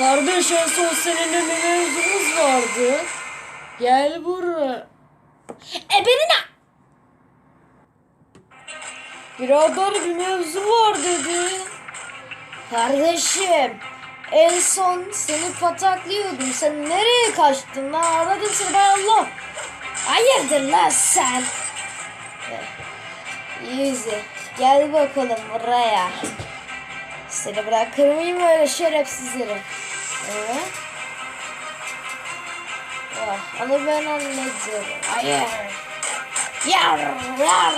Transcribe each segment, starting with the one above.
Kardeş en son seninle bir mevzumuz vardı. Gel buraya. E beni ne? Birader bir mevzu var dedi. Kardeşim en son seni pataklıyordum. Sen nereye kaçtın lan? Aradım seni ben Allah. Hayırdır lan sen? Easy. Gel bakalım buraya. Seni bırakır mıyım öyle şerefsizleri? Evet. Ah, onu ben hallederim. Hayır. Yar yar.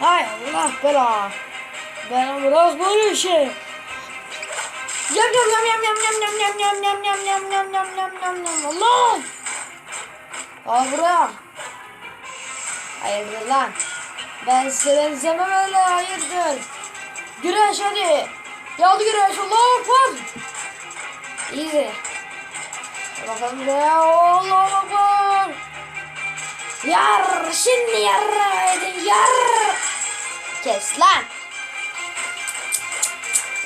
Hay Allah bela. Ben biraz böyle şey. Yam yam yam yam yam yam yam yam yam yam yam yam yam yam yam yam Allah! Al buraya. Hayırdır lan? Ben size benzemem öyle hayırdır. Güreş hadi. Yaldı güreş Allah akbar. Hadi Bakalım buraya Allah akbar. Yar şimdi yar edin yar. Kes lan.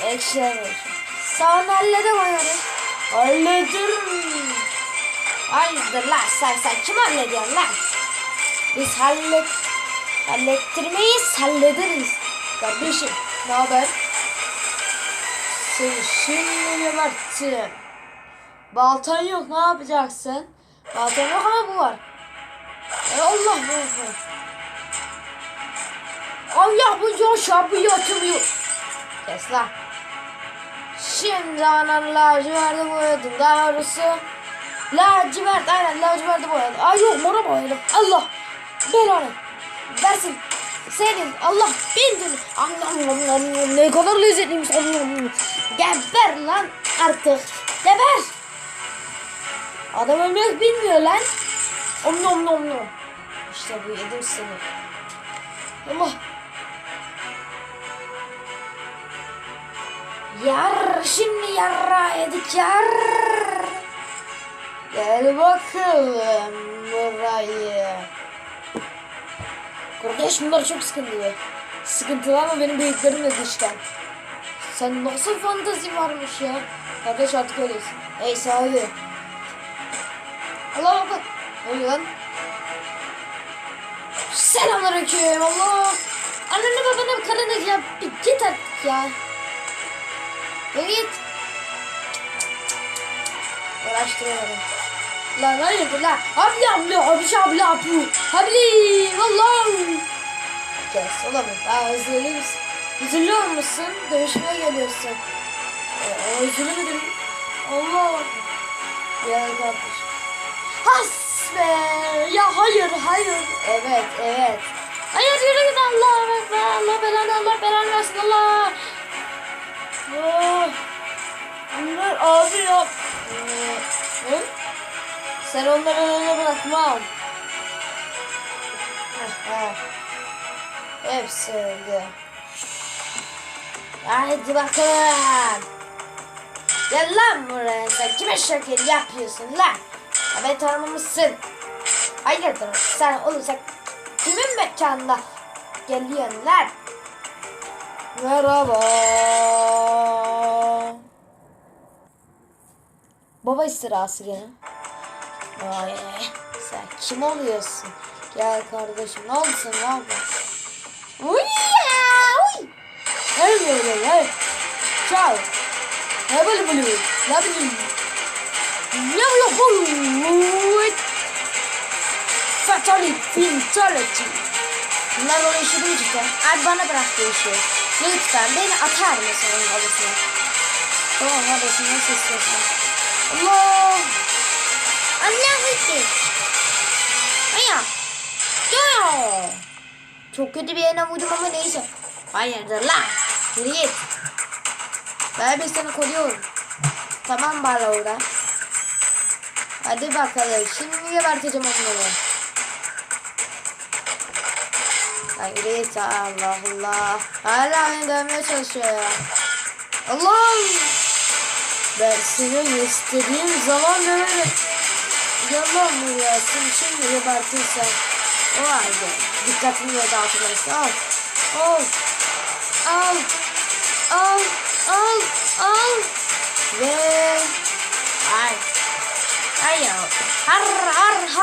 Ekşiler olsun. Sana halledem ayarı. Hallederim. Hayırdır lan sen sen kim hallediyorsun lan? Biz hallet hallettirmeyiz hallederiz. Kardeşim ne haber? Seni şimdi geberttim. Baltan yok ne yapacaksın? Baltam yok ama bu var. E Allah bu bu. Allah bu yaşa bu yatırıyor. Kes lan. Şimdi anan laciverti boyadım. Daha doğrusu lacivert aynen laciverti boyadım. Ay yok mora boyadım. Allah belanı versin. Senin Allah bindin. Anlam ne kadar lezzetliymiş. Anlam. Geber lan artık. Geber. Adam ölmek bilmiyor lan. Om nom nom nom. İşte bu yedim seni. Allah. Yar şimdi yarra yedik yar. Gel bakalım buraya. Kardeş bunlar çok sıkıntılı. Sıkıntılı ama benim bıyıklarım da dişten. Sen nasıl fantazi varmış ya? Kardeş artık öylesin. Neyse hadi. Allah bak. Ne oluyor lan? Selamünaleyküm Allah. Annene babana karına ya bir git artık ya. Ya git. Uğraştırıyorum. Lan hayırdır lan? Abla abla abi abla apu. Habli vallahi. Kes oğlum daha üzülür müsün? Üzülüyor musun? Dövüşmeye geliyorsun. Ee, üzülür müdür? Allah. Ya kardeşim. Has be. Ya hayır hayır. Evet evet. Hayır yürü git Allah ekber. Allah belanı Allah belanı versin Allah. Ah, Bunlar abi ya. Hı? Sen onları öyle bırakmam. Hepsi öldü. Haydi bakalım. Gel lan buraya sen kime şekil yapıyorsun lan? Ya ben tanımamışsın. Hayırdır sen oğlum sen kimin mekanına geliyorsun lan? Merhaba. Baba istirası gene. Ay, sen kim oluyorsun? Gel kardeşim ne oldu sana ne yapıyorsun? Uy ya uy. Hey böyle hey. Ciao. Ne böyle böyle? Ne bileyim. Ne yapıyorsun? Fatality, fatality. Bunlar bana işi değil cidden. Abi bana bırak bu işi. Lütfen beni atar mısın onun odasına? Tamam kardeşim nasıl istiyorsan. Allah. Gitti. Aya. Ya. Çok kötü bir yerine vurdum ama neyse. Hayırdır lan. Yürü git. Ben bir seni koruyorum. Tamam bari orada. Hadi bakalım. Şimdi geberteceğim onları. Git Allah Allah. Hala beni dövmeye çalışıyor ya. Allah. Ben senin istediğim zaman döverim. Yalan mı ya? Sen şimdi gebertirsen. O halde dikkatini de dağıtılırsa al. Al. Al. Al. Al. Al. Ve Ay. Ay ya. Har har har.